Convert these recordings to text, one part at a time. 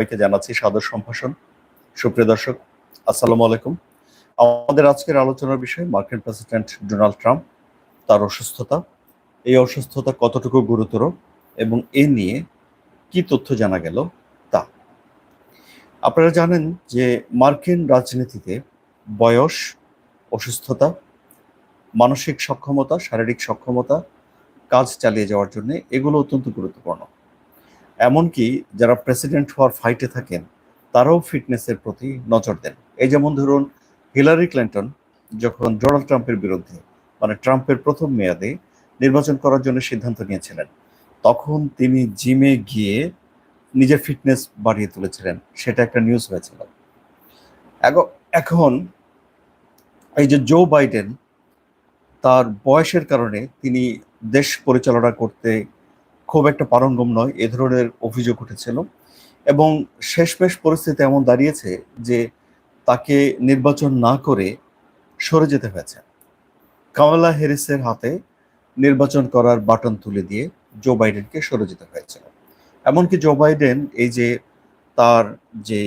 সবাইকে জানাচ্ছি সাদর সম্ভাষণ। সুপ্রিয় দর্শক, আসসালামু আলাইকুম। আমাদের আজকের আলোচনার বিষয় মার্কিন প্রেসিডেন্ট ডোনাল্ড ট্রাম্প, তার অসুস্থতা। এই অসুস্থতা কতটুকু গুরুতর এবং এ নিয়ে কি তথ্য জানা গেল তা। আপনারা জানেন যে মার্কিন রাজনীতিতে বয়স, অসুস্থতা, মানসিক সক্ষমতা, শারীরিক সক্ষমতা, কাজ চালিয়ে যাওয়ার জন্য এগুলো অত্যন্ত গুরুত্বপূর্ণ। এমনকি যারা প্রেসিডেন্ট হওয়ার ফাইটে থাকেন, তারাও ফিটনেসের প্রতি নজর দেন। এই যেমন ধরুন হিলারি ক্লিন্টন যখন ডোনাল্ড ট্রাম্পের বিরুদ্ধে মানে ট্রাম্পের প্রথম মেয়াদে নির্বাচন করার জন্য সিদ্ধান্ত নিয়েছিলেন, তখন তিনি জিমে গিয়ে নিজের ফিটনেস বাড়িয়ে তুলেছিলেন। সেটা একটা নিউজ হয়েছিল। এখন এই যে জো বাইডেন তার বয়সের কারণে তিনি দেশ পরিচালনা করতে খুব একটা পারঙ্গম নয়, এ ধরনের অভিযোগ উঠেছিল। এবং শেষমেশ পরিস্থিতি এমন দাঁড়িয়েছে যে তাকে নির্বাচন না করে সরে যেতে হয়েছে। কামালা হ্যারিসের হাতে নির্বাচন করার বাটন তুলে দিয়ে জো বাইডেনকে সরে যেতে হয়েছিল এমনকি জো বাইডেন এই যে তার যে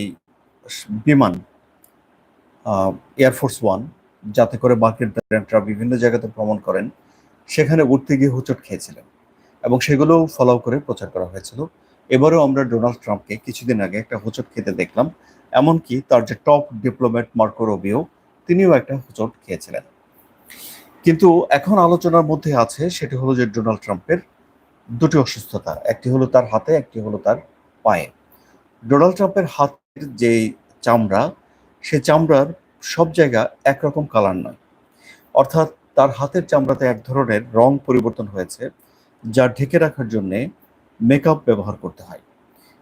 বিমান এয়ারফোর্স ওয়ান, যাতে করে প্রেসিডেন্টরা বিভিন্ন জায়গাতে ভ্রমণ করেন, সেখানে উঠতে গিয়ে হোঁচট খেয়েছিলেন। এবং সেগুলো ফলো করে প্রচার করা হয়েছিল। এবারেও আমরা ডোনাল্ড ট্রাম্পকে কিছুদিন আগে একটা হোঁচট খেতে দেখলাম, এমনকি তার যে টপ ডিপ্লোম্যাট মার্কো রবিও, তিনিও একটা হোঁচট খেয়েছিলেন। কিন্তু এখন আলোচনার মধ্যে আছে, সেটি হলো যে ডোনাল্ড ট্রাম্পের দুটি অসুস্থতা, একটি হলো তার হাতে, একটি হলো তার পায়ে। ডোনাল্ড ট্রাম্পের হাতের যে চামড়া, সে চামড়ার সব জায়গা একরকম কালার নয়। অর্থাৎ তার হাতের চামড়াতে এক ধরনের রং পরিবর্তন হয়েছে যা ঢেকে রাখার জন্যে মেকআপ ব্যবহার করতে হয়।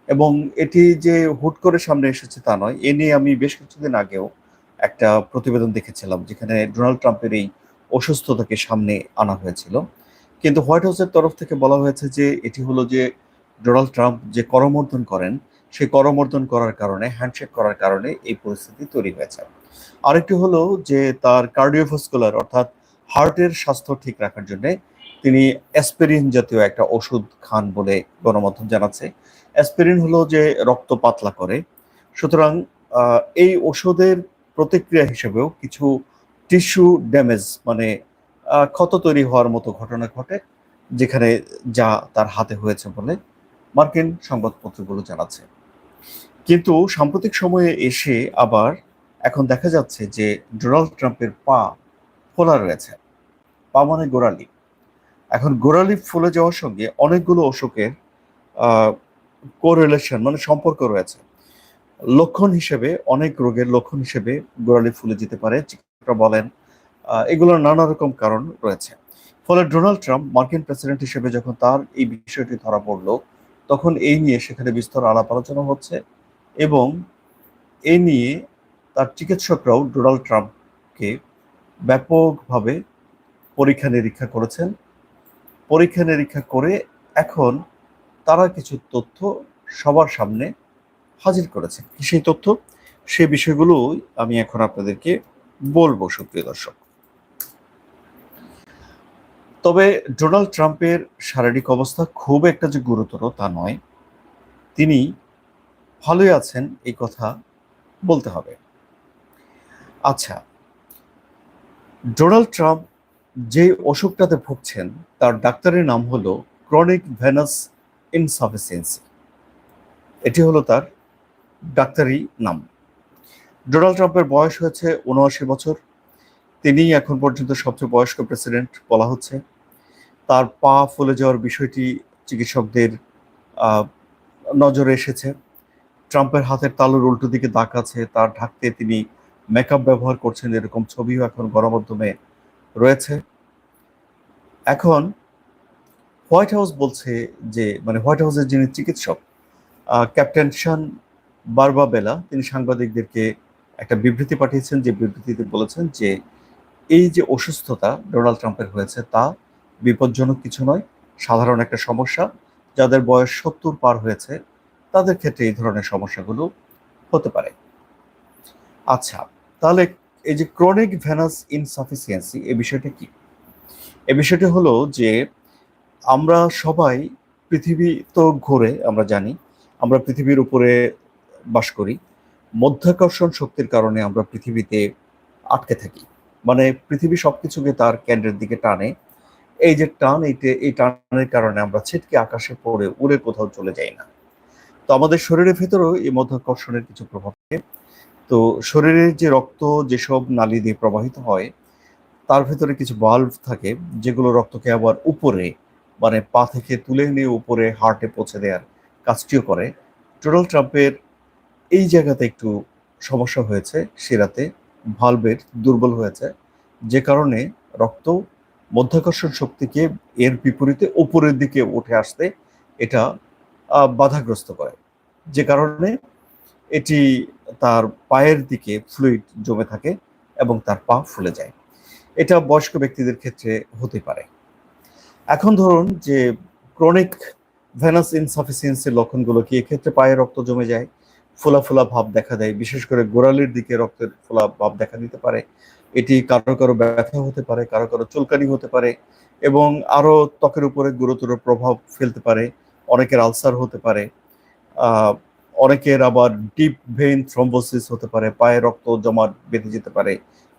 এবং এটি যে হুট করে সামনে এসেছে তা নয়, এ নিয়ে আমি বেশ কিছুদিন আগেও একটা প্রতিবেদন দেখেছিলাম, যেখানে ডোনাল্ড ট্রাম্পের এই অসুস্থতাকে সামনে আনা হয়েছিল। কিন্তু হোয়াইট হাউসের তরফ থেকে বলা হয়েছে যে, এটি হলো যে ডোনাল্ড ট্রাম্প যে করমর্দন করেন, সেই করমর্দন করার কারণে, হ্যান্ডশেক করার কারণে এই পরিস্থিতি তৈরি হয়েছে। আরেকটি হলো যে, তার কার্ডিওভাস্কুলার অর্থাৎ হার্টের স্বাস্থ্য ঠিক রাখার জন্য তিনি অ্যাসপিরিন জাতীয় একটা ওষুধ খান বলে গণমাধ্যম জানাচ্ছে। অ্যাসপিরিন হলো যে রক্ত পাতলা করে। সুতরাং এই ওষুধের প্রতিক্রিয়া হিসেবেও কিছু টিস্যু ড্যামেজ মানে ক্ষত তৈরি হওয়ার মতো ঘটনা ঘটে, যেখানে যা তার হাতে হয়েছে বলে মার্কিন সংবাদপত্রগুলো জানাচ্ছে। কিন্তু সাম্প্রতিক সময়ে এসে আবার এখন দেখা যাচ্ছে যে ডোনাল্ড ট্রাম্পের পা ফোলা রয়েছে। পা মানে গোড়ালি। এখন গোড়ালি ফুলে যাওয়ার সঙ্গে অনেকগুলো অসুখের কোরিলেশন মানে সম্পর্ক রয়েছে। লক্ষণ হিসেবে, অনেক রোগের লক্ষণ হিসেবে গোড়ালি ফুলে যেতে পারে, চিকিৎসকরা বলেন এগুলোর নানা রকম কারণ রয়েছে। ফলে ডোনাল্ড ট্রাম্প মার্কিন প্রেসিডেন্ট হিসেবে যখন তার এই বিষয়টি ধরা পড়ল, তখন এই নিয়ে সেখানে বিস্তর আলাপ আলোচনা হচ্ছে এবং এই নিয়ে তার চিকিৎসকরাও ডোনাল্ড ট্রাম্পকে ব্যাপকভাবে পরীক্ষা নিরীক্ষা করেছেন। পরীক্ষা নিরীক্ষা করে এখন তারা কিছু তথ্য সবার সামনে হাজির করেছে। কি সেই তথ্য? সেই বিষয়গুলো আমি এখন আপনাদেরকে বলব, সুপ্রিয় দর্শক। তবে ডোনাল্ড ট্রাম্পের শারীরিক অবস্থা খুব একটা যে গুরুতর তা নয়। তিনি ভালোই আছেন, এই কথা বলতে হবে। আচ্ছা ডোনাল্ড ট্রাম্প যে অসুখটাতে ভুগছেন, তার ডাক্তারের নাম হলো ক্রনিক ভেনাস ইনসাফিসিয়েন্সি এটি হলো তার ডাক্তারি নাম। ডোনাল্ড ট্রাম্পের বয়স হয়েছে উনআশি বছর। তিনি এখন পর্যন্ত সবচেয়ে বয়স্ক প্রেসিডেন্ট বলা হচ্ছে। তার পা ফুলে যাওয়ার বিষয়টি চিকিৎসকদের নজরে এসেছে। ট্রাম্পের হাতের তালুর উল্টো দিকে দাগ আছে, তার ঢাকতে তিনি মেকআপ ব্যবহার করছেন, এরকম ছবিও এখন গণমাধ্যমে রয়েছে। এখন হোয়াইট হাউস বলছে যে মানে হোয়াইট হাউসের যিনি চিকিৎসক ক্যাপ্টেন শান বারবাবেলা, তিনি সাংবাদিকদেরকে একটা বিবৃতি পাঠিয়েছেন। যে বিবৃতিতে বলেছেন যে, এই যে অসুস্থতা ডোনাল্ড ট্রাম্পের হয়েছে, তা বিপজ্জনক কিছু নয়। সাধারণ একটা সমস্যা। যাদের বয়স সত্তর পার হয়েছে, তাদের ক্ষেত্রে এই ধরনের সমস্যাগুলো হতে পারে। আচ্ছা তাহলে এই যে ক্রনিক ভেনাস ইনসাফিসিয়েন্সি এই বিষয়টা কি? এই বিষয়টা হলো যে আমরা সবাই পৃথিবী তো ঘোরে, আমরা জানি, আমরা পৃথিবীর উপরে বাস করি, মধ্যাকর্ষণ শক্তির কারণে আমরা পৃথিবীতে আটকে থাকি। মানে পৃথিবী সবকিছুকে তার কেন্দ্রের দিকে টানে। এই যে টান এইতে এই টানের কারণে আমরা ছিটকে আকাশে পড়ে উড়ে কোথাও চলে যাই না। তো আমাদের শরীরের ভেতরেও এই মধ্যাকর্ষণের কিছু প্রভাব তো শরীরের যে রক্ত যেসব নালী দিয়ে প্রবাহিত হয়, তার ভেতরে কিছু বাল্ব থাকে, যেগুলো রক্তকে আবার উপরে মানে পা থেকে তুলে নিয়ে উপরে হার্টে পৌঁছে দেওয়ার কাজটিও করে। ডোনাল্ড ট্রাম্পের এই জায়গাতে একটু সমস্যা হয়েছে সেরাতে ভালভের দুর্বল হয়েছে, যে কারণে রক্ত মধ্যাকর্ষণ শক্তিকে এর বিপরীতে উপরের দিকে উঠে আসতে এটা বাধাগ্রস্ত করে। যে কারণে এটি তার পায়ের দিকে ফ্লুইড জমে থাকে এবং তার পা ফুলে যায়। এটা বয়স্ক ব্যক্তিদের ক্ষেত্রে হতে পারে। এখন ধরুন যে ক্রনিক ভেনাস ইনসাফিসিয়েন্সির লক্ষণগুলো কি এক্ষেত্রে পায়ে রক্ত জমে যায়? ফোলা ফোলা ভাব দেখা দেয়, বিশেষ করে গোড়ালির দিকে রক্তের ফোলা ভাব দেখা দিতে পারে। এটি কারও কারও ব্যথা হতে পারে, কারও কারও চুলকানি হতে পারে এবং আরও ত্বকের উপরে গুরুতর প্রভাব ফেলতে পারে, অনেকের আলসার হতে পারে। অনেকের আবার ডিপ ভেইন থ্রম্বোসিস হতে পারে, পায়ে রক্ত জমা বেঁধে যেতে পারে,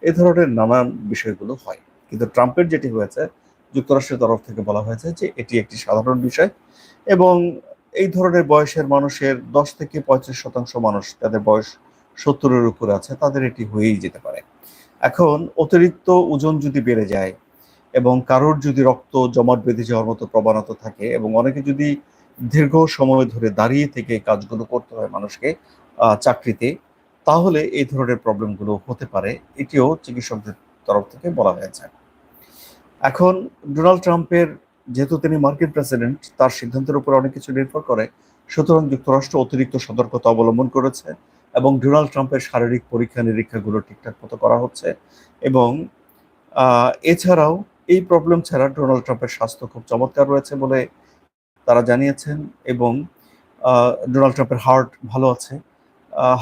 এ ধরনের নানান বিষয়গুলো হয়। কিন্তু ট্রাম্পের যেটি হয়েছে, যুক্তরাষ্ট্রের তরফ থেকে বলা হয়েছে যে এটি একটি সাধারণ বিষয় এবং এই ধরনের বয়সের মানুষের দশ থেকে পঁয়ত্রিশ শতাংশ মানুষ তাদের বয়স সত্তরের উপরে আছে, তাদের এটি হয়েই যেতে পারে। এখন অতিরিক্ত ওজন যদি বেড়ে যায় এবং কারোর যদি রক্ত জমাট বেঁধে যাওয়ার মতো প্রবণতা থাকে এবং অনেকে যদি দীর্ঘ সময় ধরে দাঁড়িয়ে থেকে কাজগুলো করতে হয় মানুষকে চাকরিতে, তাহলে এই ধরনের প্রবলেমগুলো হতে পারে। এটিও চিকিৎসকদের তরফ থেকে বলা হয়েছে। এখন ডোনাল্ড ট্রাম্পের, যেহেতু তিনি মার্কিন প্রেসিডেন্ট, তার সিদ্ধান্তের উপর অনেক কিছু নির্ভর করে। সুতরাং যুক্তরাষ্ট্র অতিরিক্ত সতর্কতা অবলম্বন করেছে এবং ডোনাল্ড ট্রাম্পের শারীরিক পরীক্ষা নিরীক্ষাগুলো ঠিকঠাক মতো করা হচ্ছে এবং এছাড়াও এই প্রবলেম ছাড়া ডোনাল্ড ট্রাম্পের স্বাস্থ্য খুব চমৎকার রয়েছে বলে তারা জানিয়েছেন এবং ডোনাল্ড ট্রাম্পের হার্ট ভালো আছে।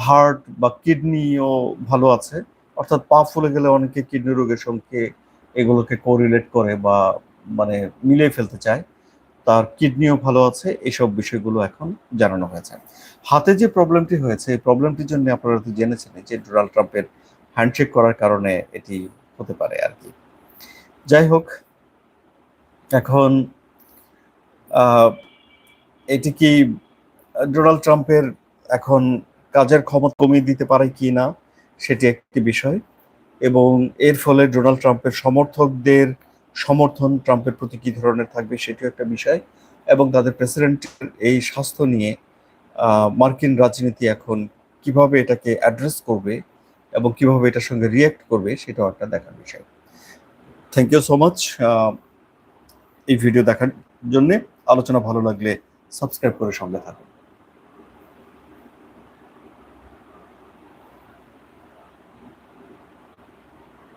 হার্ট বা কিডনিও ভালো আছে। অর্থাৎ পা ফুলে গেলে অনেকে কিডনি রোগের সঙ্গে এগুলোকে কোরিলেট করে বা মানে মিলিয়ে ফেলতে চায়। তার কিডনিও ভালো আছে এইসব বিষয়গুলো এখন জানানো হয়েছে। হাতে যে প্রবলেমটি হয়েছে, এই প্রবলেমটির জন্য আপনারা তো জেনেছেন যে ডোনাল্ড ট্রাম্পের হ্যান্ডশেক করার কারণে এটি হতে পারে আর কি। যাই হোক, এখন এটি কি ডোনাল্ড ট্রাম্পের এখন কাজের ক্ষমতা কমিয়ে দিতে পারে কি না, সেটি একটি বিষয়। এবং এর ফলে ডোনাল্ড ট্রাম্পের সমর্থকদের সমর্থন ট্রাম্পের প্রতি কি ধরনের থাকবে সেটিও একটা বিষয়। এবং তাদের প্রেসিডেন্টের এই স্বাস্থ্য নিয়ে মার্কিন রাজনীতি এখন কীভাবে এটাকে অ্যাড্রেস করবে এবং কীভাবে এটার সঙ্গে রিয়েক্ট করবে সেটাও একটা দেখার বিষয়। থ্যাংক ইউ সো মাচ এই ভিডিও দেখার জন্য। আলোচনা ভালো লাগলে সাবস্ক্রাইব করে সঙ্গে থাকুন।